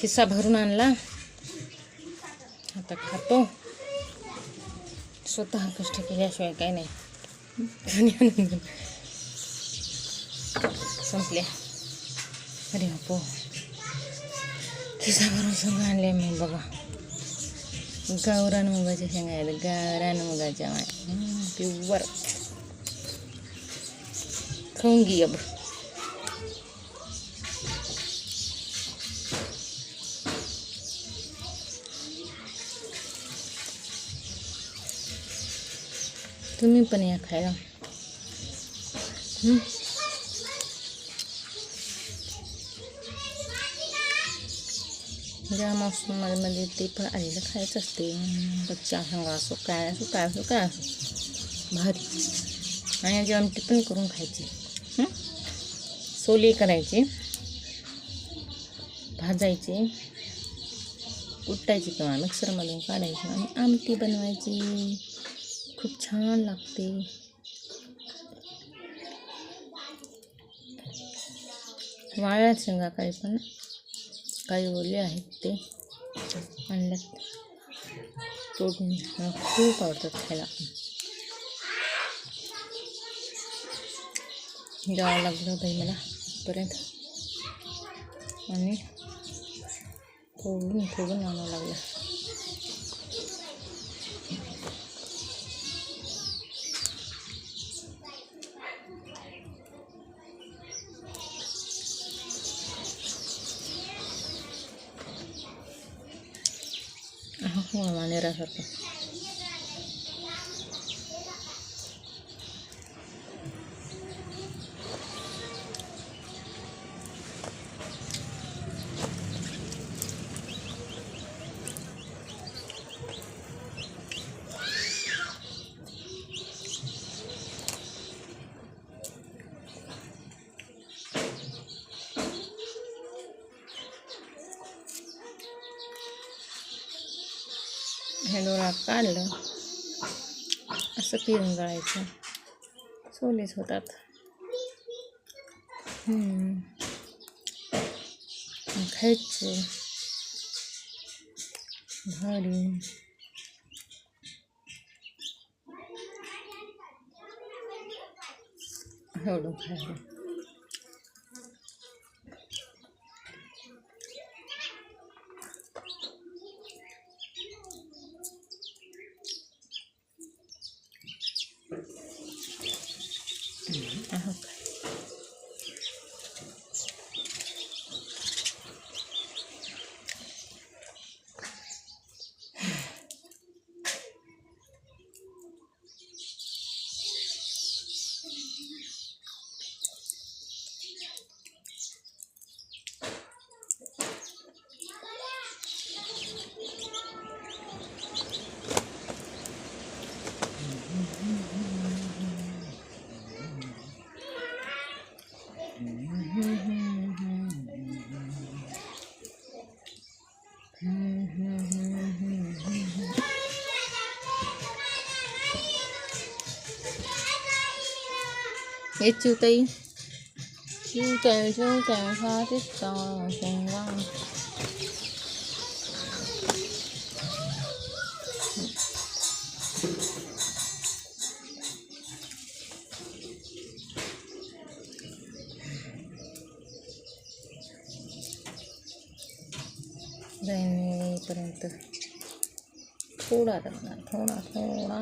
खिस्सा भरून आणला. आता खातो. स्वतः कष्ट केल्याशिवाय काय नाही. संपल्या अरे बापो. खिसा भरून सगळं आणले मग बघा. गावरान मुगाच्या शेंगा आहेत. गावरान मुगाच्या प्युअर खाऊन घे अब. तुम्ही पण या खायला हं? ज्या मोसमामध्ये ते पण आलेलं खायचं असते बच्चा सांगा असो काय असो काय असो काय असो भारी आणि याची आमटी पण करून खायची? सोली करायची भाजायची कुटायची किंवा मिक्सरमधून काढायची आणि आमटी बनवायची खूप छान लागते. वाळ्या शेंगा काही पण काही ओले आहेत ते आणल्यात. तोडून मला खूप आवडतात खायला. जावं लागलं बाई मला पर्यंत आणि तोडून फोडून आणावं लागलं. हो मानेरासारखं हे डोळा काढलं असं पिरून गळायचं सोलेच होतात हम्म. मग खायचं भारी एवढं खायला ít chưa tí chưa kèo chưa kèo pha tiếp trò thành văn मी येईपर्यंत थोडा दमणार थोडा थोडा